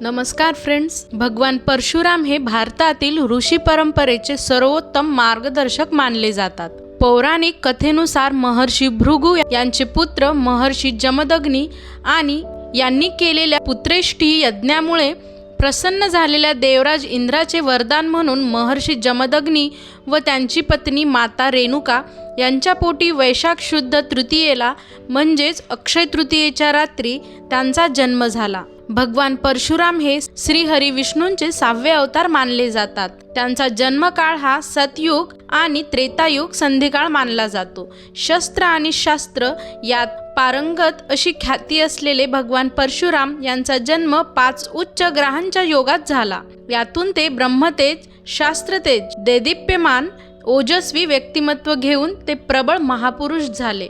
नमस्कार फ्रेंड्स भगवान परशुराम हे भारतातील ऋषी परंपरेचे सर्वोत्तम मार्गदर्शक मानले जातात. पौराणिक कथेनुसार महर्षी भृगु यांचे पुत्र महर्षी जमदग्नी आणि यांनी केलेल्या पुत्रेष्ठी यज्ञामुळे प्रसन्न झालेल्या देवराज इंद्राचे वरदान म्हणून महर्षी जमदग्नी व त्यांची पत्नी माता रेणुका यांच्या पोटी वैशाख शुद्ध तृतीयेला म्हणजेच अक्षय तृतीयेच्या रात्री त्यांचा जन्म झाला. भगवान परशुराम हे श्रीहरी विष्णूंचे सहावे अवतार मानले जातात. त्यांचा जन्मकाळ हा सतयुग आणि त्रेतायुग संधिकाळ मानला जातो. शस्त्र आणि शास्त्र यात पारंगत अशी ख्याती असलेले भगवान परशुराम यांचा जन्म पाच उच्च ग्रहांच्या योगात झाला. यातून ते ब्रह्मतेज शास्त्रतेज देदीप्यमान ओजस्वी व्यक्तिमत्व घेऊन ते प्रबळ महापुरुष झाले.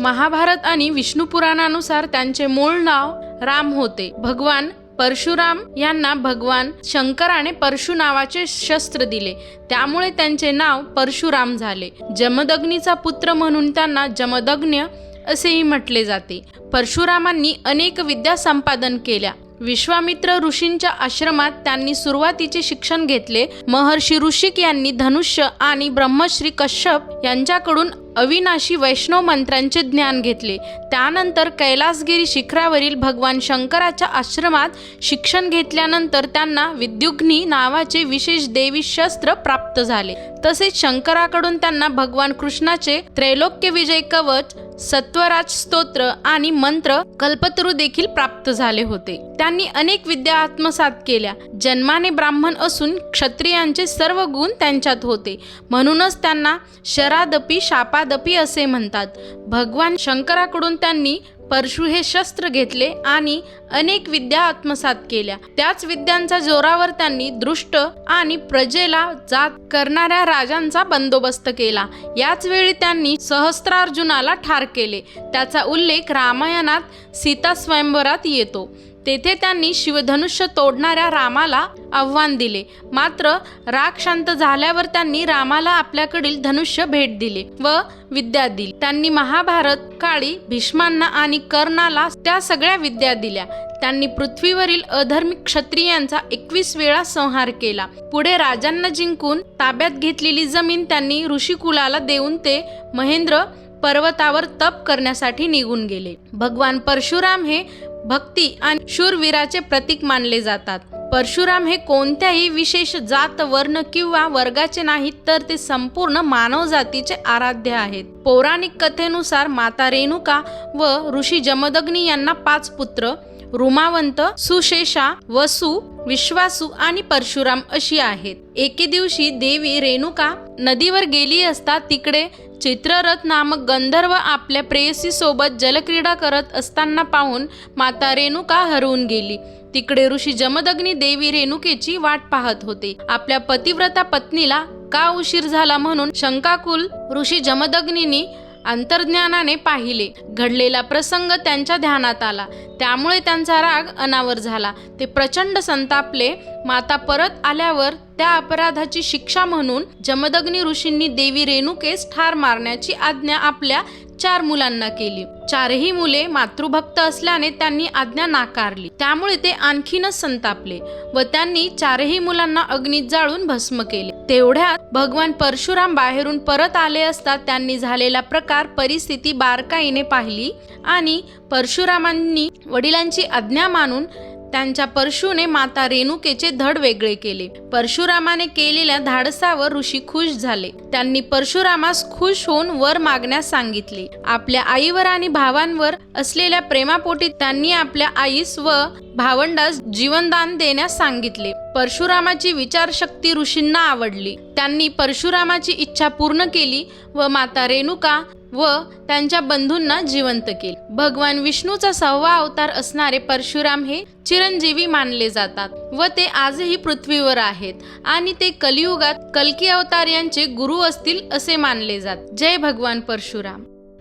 महाभारत आणि विष्णुपुराणानुसार त्यांचे मूळ नाव राम होते. भगवान परशुराम यांना भगवान शंकराने परशु नावाचे शस्त्र दिले. त्यामुळे त्यांचे नाव परशुराम झाले. जमदग्नीचा पुत्र म्हणून त्यांना जमदग्न्य असेही म्हटले जाते. परशुरामांनी अनेक विद्या संपादन केल्या. विश्वामित्र ऋषींच्या आश्रमात त्यांनी सुरुवातीचे शिक्षण घेतले. महर्षी ऋषिक यांनी धनुष्य आणि ब्रह्मश्री कश्यप यांच्याकडून अविनाशी वैष्णव मंत्रांचे ज्ञान घेतले. त्यानंतर कैलासगिरी शिखरावरील भगवान शंकराच्या आश्रमात शिक्षण घेतल्यानंतर त्यांना विद्युग्नी नावाचे विशेष देवी शस्त्र प्राप्त झाले. तसेच शंकराकडून त्यांना भगवान कृष्णाचे त्रैलोक्य विजय कवच सत्वराज स्तोत्र आणि मंत्र कल्पतरू देखील प्राप्त झाले होते. त्यांनी अनेक विद्या आत्मसात केल्या. जन्माने ब्राह्मण असून क्षत्रियांचे सर्व गुण त्यांच्यात होते. म्हणूनच त्यांना जरादपी शापादपी असे म्हणतात. भगवान शंकराकडून त्यांनी परशु हे शस्त्र घेतले आणि अनेक विद्या आत्मसात केल्या. त्याच विद्यांच्या जोरावर त्यांनी दृष्ट आणि प्रजेला जात करणाऱ्या राजांचा बंदोबस्त केला. याच वेळी त्यांनी सहस्त्रार्जुनाला ठार केले. त्याचा उल्लेख रामायणात सीता स्वयंवरात येतो. तेथे त्यांनी शिवधनुष्य तोडणाऱ्या रामाला आव्हान दिले. मात्र राग शांत झाल्यावर त्यांनी रामाला आपल्याकडील धनुष्य भेट दिले व विद्या दिली. त्यांनी महाभारत काळी भीष्मांना आणि कर्णाला त्या सगळ्या विद्या दिल्या. त्यांनी पृथ्वीवरील अधर्मिक क्षत्रियांचा एकवीस वेळा संहार केला. पुढे राजांना जिंकून ताब्यात घेतलेली जमीन त्यांनी ऋषिकुलाला देऊन ते महेंद्र पर्वतावर तप करण्यासाठी निघून गेले. भगवान परशुराम हे भक्ती आणि शूरवीराचे प्रतीक मानले जातात. परशुराम हे कोणत्याही विशेष जात वर्ण किंवा वर्गाचे नाहीत तर ते संपूर्ण मानव जातीचे आराध्य आहेत. पौराणिक कथेनुसार माता रेणुका व ऋषी जमदग्नी यांना पाच पुत्र रुमावंत सुशेषा वसु विश्वासू आणि परशुराम अशी आहेत. एके दिवशी देवी रेणुका नदीवर गेली असता तिकडे चित्ररथ नामक गंधर्व आपल्या प्रेयसी सोबत जलक्रीडा करत असताना पाहून माता रेणुका हरवून गेली. तिकडे ऋषी जमदग्नी देवी रेणुकेची वाट पाहत होते. आपल्या पतिव्रता पत्नीला का उशीर झाला म्हणून शंकाकुल ऋषी जमदग्नीनी अंतर्ज्ञानाने पाहिले. घडलेला प्रसंग त्यांच्या ध्यानात आला. त्यामुळे त्यांचा राग अनावर झाला. ते प्रचंड संतापले. माता परत आल्यावर त्या अपराधाची शिक्षा म्हणून जमदग्नी ऋषींनी देवी रेणुकेस ठार मारण्याची आज्ञा आपल्या चार मुलांना केली. चारही मुले मातृभक्त असल्याने त्यांनी आज्ञा नाकारली. त्यामुळे ते आणखीनच संतापले व त्यांनी चारही मुलांना अग्नीत जाळून भस्म केले. तेवढ्यात भगवान परशुराम बाहेरून परत आले असता त्यांनी झालेला प्रकार परिस्थिती बारकाईने पाहिली आणि परशुरामांनी वडिलांची आज्ञा मानून त्यांच्या परशुने माता रेणुकेचे धड वेगळे केले. परशुरामाने केलेल्या धाडसावर ऋषी खुश झाले. त्यांनी परशुरामास खुश होऊन वर मागण्यास सांगितले. आपल्या आईवर आणि भावांवर असलेल्या प्रेमापोटी त्यांनी आपल्या आईस व भावंडास जीवनदान देण्यास सांगितले. परशुरामाची विचारशक्ती ऋषींना आवडली. त्यांनी परशुरामाची इच्छा पूर्ण केली व माता रेणुका व त्यांच्या बंधूंना जिवंत केले. भगवान विष्णूचा सहावा अवतार असणारे परशुराम हे चिरंजीवी मानले जातात व ते आजही पृथ्वीवर आहेत आणि ते कलियुगात कल्की अवतार यांचे गुरु असतील असे मानले जात. जय भगवान परशुराम.